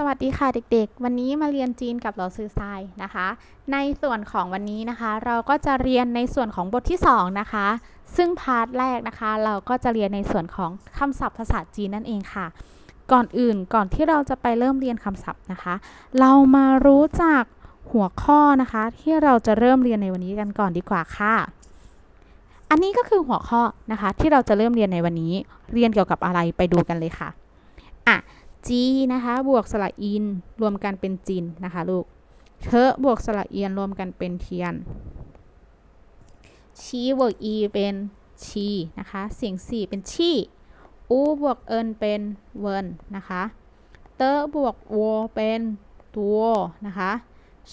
สวัสดีค่ะเด็กๆ วันนี้มาเรียนจีนกับเราซื้อทรายนะคะ ในส่วนของวันนี้นะคะ เราก็จะเรียนในส่วนของบทที่ 2 นะคะ ซึ่งพาร์ทแรกนะคะ เราก็จะเรียนในส่วนของคำศัพท์ภาษาจีนนั่นเองค่ะ ก่อนอื่นก่อนที่เราจะไปเริ่มเรียนคำศัพท์นะคะ เรามารู้จักหัวข้อนะคะ ที่เราจะเริ่มเรียนในวันนี้กันก่อนดีกว่าค่ะ อันนี้ก็คือหัวข้อนะคะ ที่เราจะเริ่มเรียนในวันนี้ เรียนเกี่ยวกับอะไรไปดูกันเลยค่ะอะ จีนะคะ บวกสระอิน รวมกันเป็นจินนะคะลูกเชอะบวกสระเอียนรวมกันเป็นเทียน ชีบวกอีเป็นชีนะคะ เสียงสี่เป็นชีอูบวกเอินเป็นเวินนะคะ เตอร์บวกวเป็นตัวนะคะ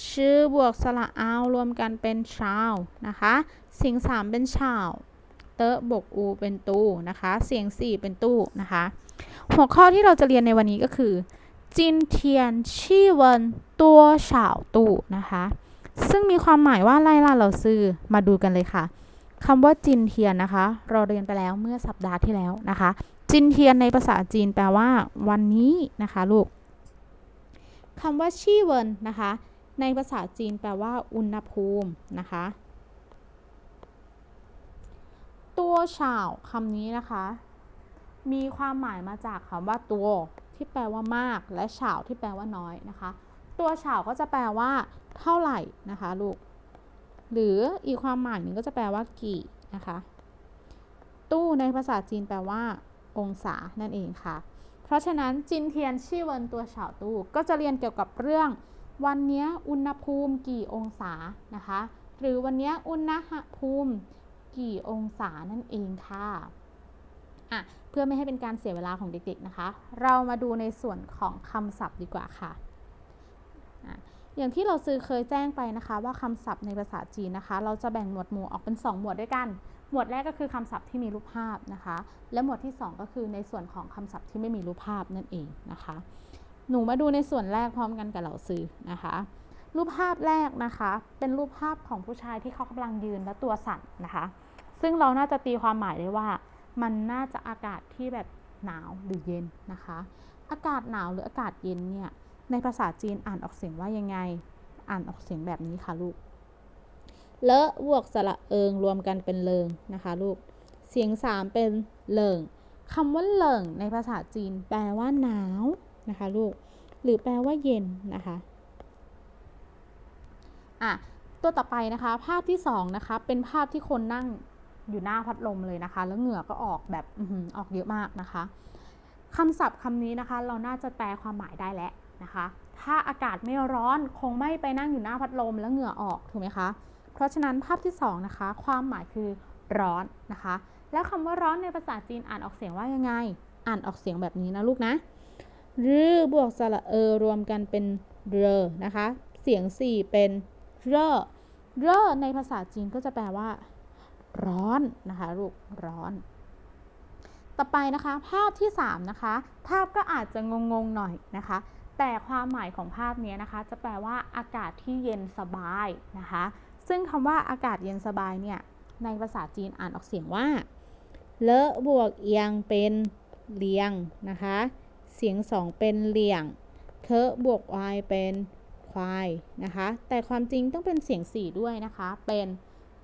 ชื่อบวกสระอาวรวมกันเป็นชาวนะคะสียงสามเป็นชาว ตอบกอูเป็นตูนะคะ เสียงสี่เป็นตู้นะคะ หัวข้อที่เราจะเรียนในวันนี้ก็คือจินเทียนชี่เวินตัวเฉาตู่นะคะ ซึ่งมีความหมายว่าอะไรล่ะเราซื้อมาดูกันเลยค่ะคำว่าจินเทียนนะคะ เราเรียนไปแล้วเมื่อสัปดาห์ที่แล้วนะคะ จินเทียนในภาษาจีนแปลว่า วันนี้นะคะลูกคำว่าชี่เวินนะคะ ในภาษาจีนแปลว่า อุณหภูมินะคะ ตัวเฉาคำนี้นะคะ มีความหมายมาจากคำว่าตัวที่แปลว่ามากและเฉาที่แปลว่าน้อยนะคะ ตัวเฉาก็จะแปลว่า เท่าไหร่นะคะลูก หรืออีกความหมายหนึ่งก็จะแปลว่ากี่นะคะ ตู้ในภาษาจีนแปลว่า องศานั่นเองค่ะ เพราะฉะนั้นจินเทียนชี่เวินตัวเฉาตู้ก็จะเรียนเกี่ยวกับเรื่อง วันนี้อุณหภูมิกี่องศานะคะ หรือวันนี้อุณหภูมิ กี่องศานั่นเองค่ะอะ เพื่อไม่ให้เป็นการเสียเวลาของเด็กๆนะคะ เรามาดูในส่วนของคำศัพท์ดีกว่าค่ะอย่างที่เราซื้อเคยแจ้งไปนะคะว่าคำศัพท์ในภาษาจีนนะคะ เราจะแบ่งหมวดหมู่ออกเป็น 2 หมวดด้วยกัน หมวดแรกก็คือคำศัพท์ที่มีรูปภาพนะคะ และหมวดที่ 2 ก็คือในส่วนของคำศัพท์ที่ไม่มีรูปภาพนั่นเองนะคะ หนูมาดูในส่วนแรกพร้อมกันกับเราซื้อนะคะ รูปภาพแรกนะคะ เป็นรูปภาพของผู้ชายที่เขากำลังยืนและตัวสั่นนะคะ ซึ่งเราน่าจะตีความหมายได้ว่า มันน่าจะอากาศที่แบบหนาวหรือเย็นนะคะ อากาศหนาวหรืออากาศเย็นเนี่ย ในภาษาจีนอ่านออกเสียงว่ายังไง อ่านออกเสียงแบบนี้ค่ะลูก เลอะบวกสระเอิงรวมกันเป็นเลิงนะคะลูก เสียงสามเป็นเลิงคำว่าเลิงในภาษาจีนแปลว่าหนาวนะคะลูก หรือแปลว่าเย็นนะคะ อะ ตัวต่อไปนะคะ ภาพที่สองนะคะ เป็นภาพที่คนนั่ง อยู่หน้าพัดลมเลยนะคะ แล้วเหงื่อก็ออกแบบออกเยอะมากนะคะคำศัพท์คำนี้นะคะ เราน่าจะแปลความหมายได้แล้วนะคะ ถ้าอากาศไม่ร้อนคงไม่ไปนั่งอยู่หน้าพัดลมแล้วเหงื่อออกถูกไหมคะ เพราะฉะนั้นภาพที่2นะคะ ความหมายคือร้อนนะคะ แล้วคำว่าร้อนในภาษาจีนอ่านออกเสียงว่ายังไง อ่านออกเสียงแบบนี้นะลูกนะรือบวกสระเออรวมกันเป็นเรนะคะ เสียง 4 เป็นเรเรในภาษาจีนก็จะแปลว่า ร้อนนะคะลูกร้อน ต่อไปนะคะ ภาพที่ 3 นะคะ ภาพก็อาจจะงงๆหน่อยนะคะ แต่ความหมายของภาพนี้นะคะ จะแปลว่าอากาศที่เย็นสบายนะคะ ซึ่งคำว่าอากาศเย็นสบายเนี่ยในภาษาจีนอ่านออกเสียงว่า เลอะบวกเอียงเป็นเลียงนะคะ เสียงสองเป็นเลียงเคอะบวกวายเป็นควายนะคะ แต่ความจริงต้องเป็นเสียงสี่ด้วยนะคะ เป็น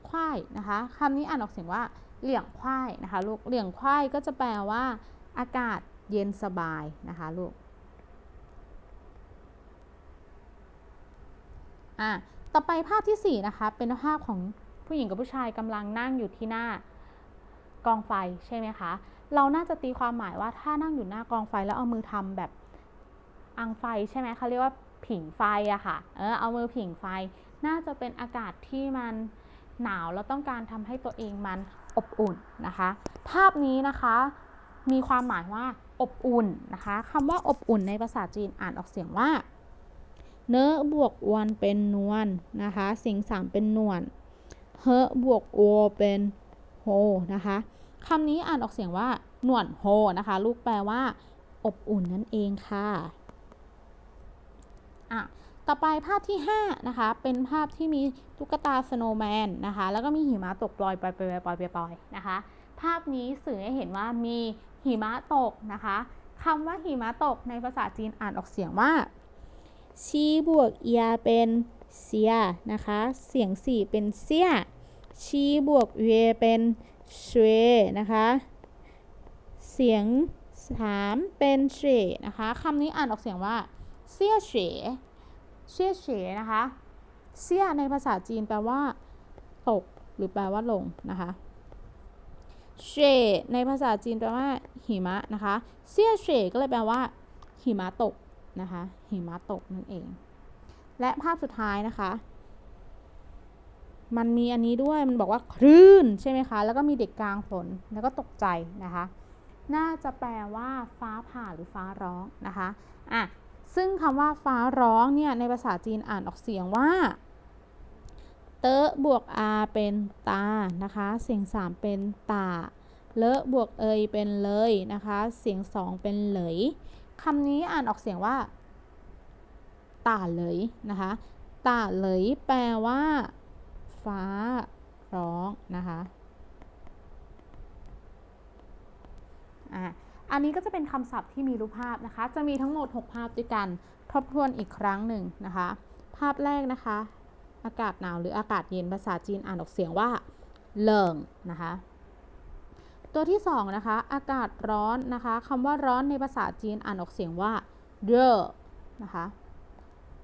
ควายนะคะคำนี้อ่านออกเสียงว่าเหลี่ยงควายนะคะลูกเหลี่ยงควายก็จะแปลว่า อากาศเย็นสบายนะคะลูกอะต่อไปภาพที่ 4 นะคะ เป็นภาพของผู้หญิงกับผู้ชายกำลังนั่งอยู่ที่หน้ากองไฟใช่ไหมคะ เราน่าจะตีความหมายว่าถ้านั่งอยู่หน้ากองไฟแล้วเอามือทำแบบอังไฟใช่ไหมเขาเรียกว่าผิงไฟอะค่ะ เออเอามือผิงไฟ น่าจะเป็นอากาศที่มัน หนาวแล้วต้องการทำให้ตัวเองมันอบอุ่นนะคะ ภาพนี้นะคะมีความหมายว่าอบอุ่นนะคะคำว่าอบอุ่นในภาษาจีนอ่านออกเสียงว่า เนื้อบวกอวนเป็นนวลนะคะสียงสามเป็นนวลเฮบวกโอเป็นโฮนะคะคำนี้อ่านออกเสียงว่าหนวลโฮนะคะ ลูกแปลว่า อบอุ่นนั่นเองค่ะอะ ต่อไปภาพที่ 5 นะคะ เป็นภาพที่มีตุ๊กตาสโนว์แมนนะคะ แล้วก็มีหิมะตกปล่อยปล่อยปล่อยปล่อยปล่อยนะคะ ภาพนี้สื่อให้เห็นว่ามีหิมะตกนะคะคำว่าหิมะตกในภาษาจีนอ่านออกเสียงว่าชีบวกเอียเป็นเซียนะคะ เสียงสี่เป็นเซียชีบวกเวเป็นเชวนะคะ เสียงสามเป็นเฉนะคะคำนี้อ่านออกเสียงว่าเซียเฉ เซียเฉนะคะเซียในภาษาจีนแปลว่า ตก หรือแปลว่าลงนะคะเฉในภาษาจีนแปลว่า หิมะนะคะเซียเฉก็เลยแปลว่า หิมะตกนะคะ หิมะตกนั่นเอง และภาพสุดท้ายนะคะมันมีอันนี้ด้วย มันบอกว่าคลื่นใช่ไหมคะ แล้วก็มีเด็กกลางฝน แล้วก็ตกใจนะคะ น่าจะแปลว่าฟ้าผ่าหรือฟ้าร้องนะคะ อะ ซึ่งคำว่าฟ้าร้องเนี่ยในภาษาจีนอ่านออกเสียงว่า เตอะบวกอาเป็นตานะคะ เสียงสามเป็นตาเลอะบวกเอยเป็นเลยนะคะ เสียงสองเป็นเหลยคำนี้อ่านออกเสียงว่าตาเลยนะคะตาเลยแปลว่า ฟ้าร้องนะคะอะ อันนี้ก็จะเป็นคำศัพท์ที่มีรูปภาพนะคะ จะมีทั้งหมด 6 ภาพด้วยกัน ทบทวนอีกครั้งหนึ่งนะคะ ภาพแรกนะคะ อากาศหนาวหรืออากาศเย็นภาษาจีนอ่านออกเสียงว่าเลิงนะคะ ตัวที่2นะคะ อากาศร้อนนะคะคำว่าร้อนในภาษาจีนอ่านออกเสียงว่าเร่อนะคะ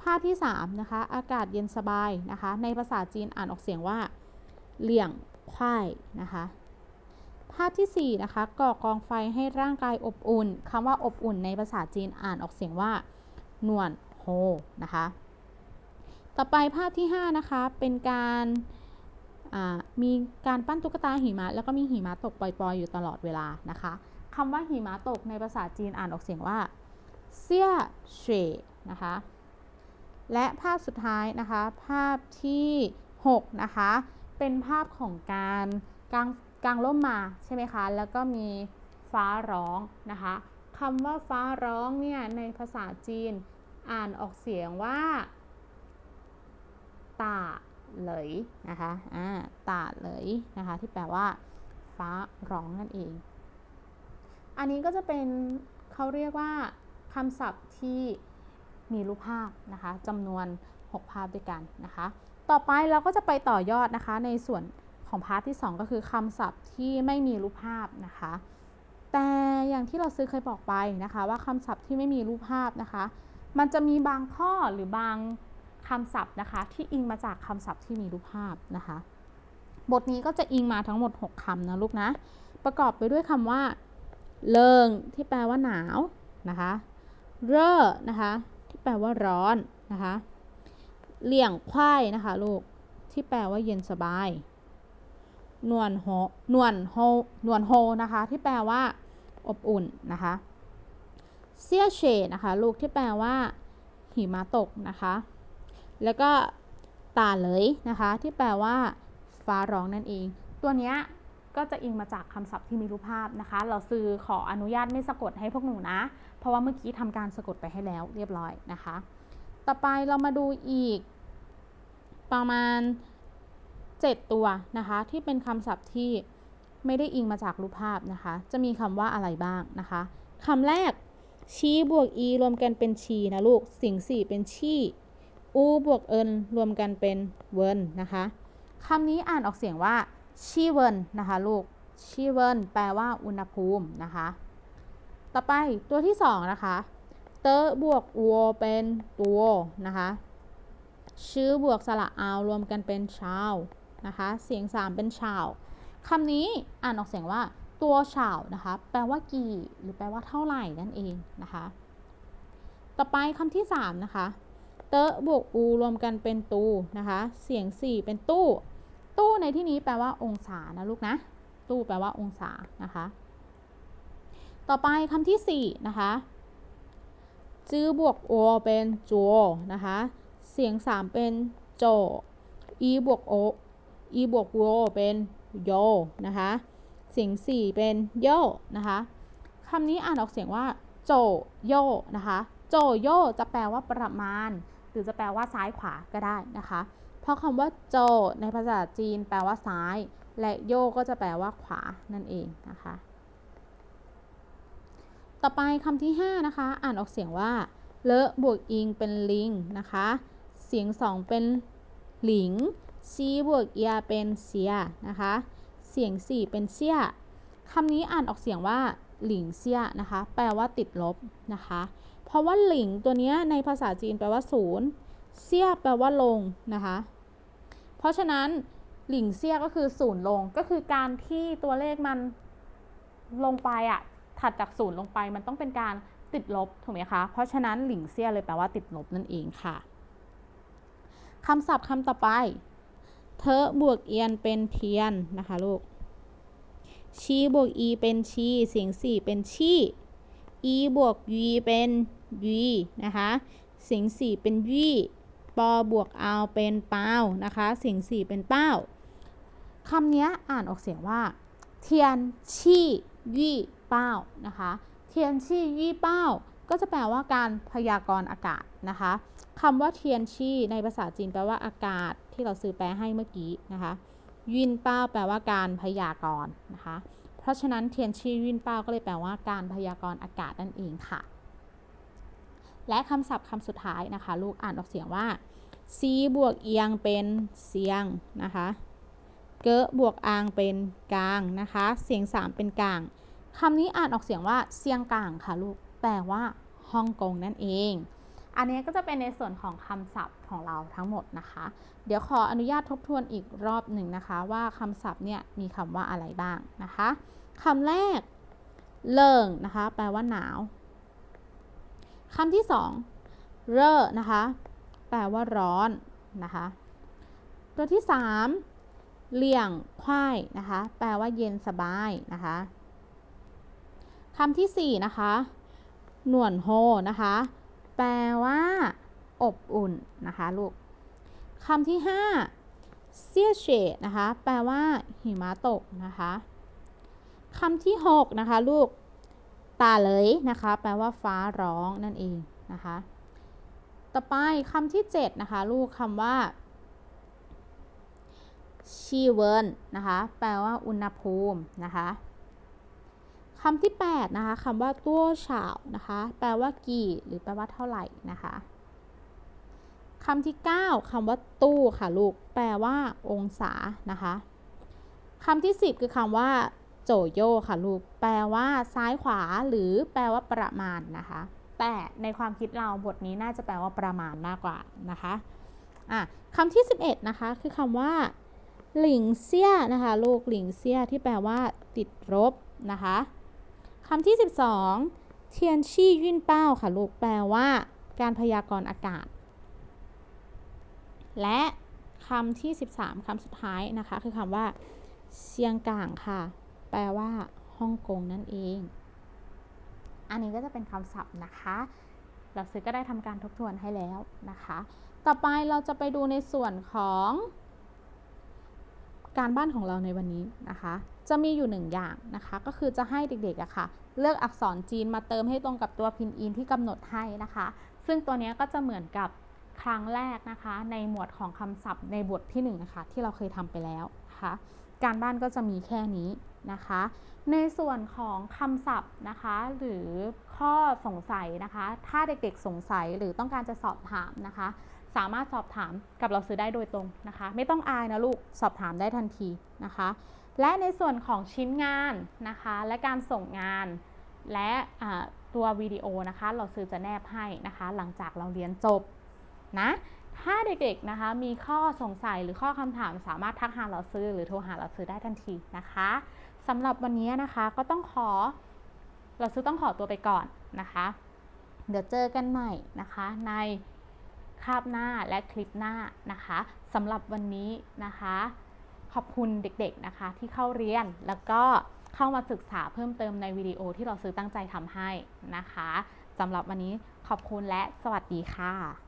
ภาพที่3นะคะ อากาศเย็นสบายนะคะ ในภาษาจีนอ่านออกเสียงว่า เหลี่ยงควายนะคะ ภาพที่ 4 นะคะ ก่อกองไฟให้ร่างกายอบอุ่นคำว่าอบอุ่นในภาษาจีนอ่านออกเสียงว่านวลโฮนะคะ ต่อไปภาพที่ 5 นะคะ เป็นการมีการปั้นตุ๊กตาหิมะ แล้วก็มีหิมะตกปล่อยๆ อยู่ตลอดเวลานะคะคำว่าหิมะตกในภาษาจีนอ่านออกเสียงว่า เซี่ยเฉนะคะ และภาพสุดท้ายนะคะ ภาพที่ 6 นะคะ เป็นภาพของการกาง กางร่มมาใช่ไหมคะ แล้วก็มีฟ้าร้องนะคะคำว่าฟ้าร้องเนี่ยในภาษาจีนอ่านออกเสียงว่าตาเลยนะคะอ่าตาเลยนะคะ ที่แปลว่า ฟ้าร้องนั่นเอง อันนี้ก็จะเป็นเขาเรียกว่าคำศัพท์ที่มีรูปภาพนะคะจำนวน 6 ภาพด้วยกันนะคะ ต่อไปเราก็จะไปต่อยอดนะคะในส่วน ของพาร์ทที่ 2 ก็คือคำศัพท์ที่ไม่มีรูปภาพนะคะ แต่อย่างที่เราซื้อเคยบอกไปนะคะ ว่าคำศัพท์ที่ไม่มีรูปภาพนะคะ มันจะมีบางข้อหรือบางคำศัพท์นะคะ ที่อิงมาจากคำศัพท์ที่มีรูปภาพนะคะ บทนี้ก็จะอิงมาทั้งหมด 6คำนะลูกนะ ประกอบไปด้วยคำว่า เลิงที่แปลว่าหนาวนะคะ เร่อนะคะ ที่แปลว่าร้อนนะคะ เหลี่ยงควายนะคะลูกที่แปลว่าเย็นสบาย นวลโฮนวลโฮนวลโฮนะคะ ที่แปลว่า อบอุ่นนะคะ เซียเฉนะคะ ลูกที่แปลว่า หิมะตกนะคะ แล้วก็ตาเลยนะคะ ที่แปลว่า ฟ้าร้องนั่นเอง ตัวเนี้ยก็จะอิงมาจากคำศัพท์ที่มีรูปภาพนะคะ เราซื้อขออนุญาตไม่สะกดให้พวกหนูนะ เพราะว่าเมื่อกี้ทำการสะกดไปให้แล้วเรียบร้อยนะคะ ต่อไปเรามาดูอีกประมาณ 7 ตัวนะคะที่เป็นคำศัพท์ที่ไม่ได้อิงมาจากรูปภาพนะคะ จะมีคำว่าอะไรบ้างนะคะคำแรกชีบวกอีรวมกันเป็นชีนะลูกสิงสี่เป็นชีอูบวกเอินรวมกันเป็นเวินนะคะคำนี้อ่านออกเสียงว่าชีเวินนะคะลูกชีเวินแปลว่าอุณหภูมินะคะ ต่อไปตัวที่สองนะคะเตอบวกอัวเป็นตัวนะคะชื่อบวกสระอาวรวมกันเป็นชาว นะคะ เสียงสามเป็นชาวคำนี้อ่านออกเสียงว่าตัวชาวนะคะ แปลว่ากี่ หรือแปลว่าเท่าไหร่นั่นเองนะคะ ต่อไปคำที่สามนะคะ เตะบวกอูรวมกันเป็นตูนะคะ เสียง 4 เป็นตู้ ตู้ในที่นี้แปลว่าองศานะลูกนะ ตู้แปลว่าองศานะคะ ต่อไปคำที่4นะคะจื้อบวกโอเป็นจัวนะคะ เสียง 3 เป็นโจ อีบวกโอ อีบวกโวเป็นโยนะคะเสียง4เป็นโยนะคะคำนี้อ่านออกเสียงว่า โจโยนะคะโจโยจะแปลว่าประมาณ หรือจะแปลว่าซ้ายขวาก็ได้นะคะ เพราะคำว่าโจ ในภาษาจีนแปลว่าซ้าย และโยก็จะแปลว่าขวานั่นเองนะคะตต่อไปคำที่ 5 นะคะ อ่านออกเสียงว่า เลอะบวกอิงเป็นลิงนะคะ เสียง 2 เป็นหลิง ซีบวกเอียเป็นเซียนะคะ เสียง4เป็นเซียคำนี้อ่านออกเสียงว่าหลิงเซียนะคะ แปลว่าติดลบนะคะ เพราะว่าหลิงตัวเนี้ยในภาษาจีนแปลว่าศูนย์เซียแปลว่าลงนะคะ เพราะฉะนั้นหลิงเซียก็คือศูนย์ลง ก็คือการที่ตัวเลขมันลงไปอะถัดจากศูนย์ลงไปมันต้องเป็นการติดลบถูกไหมคะ เพราะฉะนั้นหลิงเซียเลยแปลว่าติดลบนั่นเองค่ะคำศัพท์คำต่อไป เธอบวกเอียนเป็นเทียนนะคะลูก ชีบวกอีเป็นชีเสียงสี่เป็นชีอีบวกยีเป็นยีนะคะเสียงสี่เป็นยีปอบวกเอาเป็นเป้านะคะเสียงสี่เป็นเป้าคำนี้อ่านออกเสียงว่า เทียนชี่ยี่เป้านะคะ เทียนชี่ยี่เป้า ก็จะแปลว่าการพยากรณ์อากาศนะคะคำว่าเทียนชี่ในภาษาจีนแปลว่าอากาศที่เราซื้อแปลให้เมื่อกี้นะคะยินเป้าแปลว่าการพยากรณ์นะคะ เพราะฉะนั้นเทียนชี่ยินเป้าก็เลยแปลว่าการพยากรณ์อากาศนั่นเองค่ะ และคำศัพท์คำสุดท้ายนะคะ ลูกอ่านออกเสียงว่าซีบวกเอียงเป็นเสียงนะคะเกะบวกอางเป็นกลางนะคะ เสียง3เป็นกลางคำนี้อ่านออกเสียงว่าเสียงกลางค่ะลูก แปลว่าฮ่องกงนั่นเอง อันนี้ก็จะเป็นในส่วนของคำศัพท์ของเราทั้งหมดนะคะ เดี๋ยวขออนุญาตทบทวนอีกรอบหนึ่งนะคะ ว่าคำศัพท์เนี่ยมีคำว่าอะไรบ้างนะคะคำแรกเลิงนะคะ แปลว่าหนาวคำที่สองเร่อนะคะ แปลว่าร้อนนะคะ ตัวที่สามเลี่ยงควายนะคะ แปลว่าเย็นสบายนะคะคำที่สี่นะคะ หนวนโฮนะคะ แปลว่า อบอุ่นนะคะลูกคำที่ห้าเซียเฉดนะคะ แปลว่า หิมะตกนะคะคำที่หกนะคะ ลูก ตาเลยนะคะ แปลว่าฟ้าร้องนั่นเองนะคะ ต่อไปคำที่เจ็ดนะคะ ลูกคำว่าชีเวินนะคะ แปลว่าอุณหภูมินะคะ คำที่ 8 นะคะคำว่าตัวเฉานะคะ แปลว่ากี่ หรือแปลว่าเท่าไหร่นะคะคำที่ 9คำว่าตู้ค่ะลูก แปลว่า องศานะคะคำที่ 10 คือคำว่า โจโยค่ะลูก แปลว่าซ้ายขวา หรือแปลว่าประมาณนะคะ แต่ในความคิดเราบทนี้น่าจะแปลว่าประมาณมากกว่านะคะอะคำที่ 11 นะคะ คือคำว่า หลิงเซียนะคะ ลูกหลิงเซียที่แปลว่า ติดลบนะคะ คำที่ 12 เทียนชี่ยื่นเป้าค่ะลูกแปลว่า การพยากรณ์อากาศ และคำที่ 13 คำสุดท้ายนะคะ คือคำว่าเซียงก่างค่ะ แปลว่าฮ่องกงนั่นเอง อันนี้ก็จะเป็นคำศัพท์นะคะเราซื้อก็ได้ทำการทบทวนให้แล้วนะคะ ต่อไปเราจะไปดูในส่วนของ การบ้านของเราในวันนี้นะคะ จะมีอยู่หนึ่งอย่างนะคะ ก็คือจะให้เด็กๆอะคะ่ะ เลือกอักษรจีนมาเติมให้ตรงกับตัวพินอินที่กำหนดให้นะคะ ซึ่งตัวนี้ก็จะเหมือนกับครั้งแรกนะคะ ในหมวดของคำศัพท์ในบทที่1นนะคะที่เราเคยทำไปแล้วนะคะการบ้านก็จะมีแค่นี้นะคะ ในส่วนของคำศัพท์นะคะ หรือข้อสงสัยนะคะ ถ้าเด็กๆสงสัยหรือต้องการจะสอบถามนะคะ สามารถสอบถามกับเราซื้อได้โดยตรงนะคะ ไม่ต้องอายนะลูกสอบถามได้ทันทีนะคะ และในส่วนของชิ้นงานนะคะและการส่งงานและตัววิดีโอนะคะเราซื้อจะแนบให้นะคะหลังจากเราเรียนจบนะถ้าเด็กๆนะคะมีข้อสงสัยหรือข้อคำถามสามารถทักหาเราซื้อหรือโทรหาเราซื้อได้ทันทีนะคะสำหรับวันนี้นะคะก็ต้องขอเราซื้อต้องขอตัวไปก่อนนะคะ เดี๋ยวเจอกันใหม่นะคะในคาบหน้าและคลิปหน้านะคะสำหรับวันนี้นะคะ ขอบคุณเด็กๆนะคะที่เข้าเรียนแล้วก็เข้ามาศึกษาเพิ่มเติมในวิดีโอที่เราซื้อตั้งใจทำให้นะคะสำหรับวันนี้ขอบคุณและสวัสดีค่ะ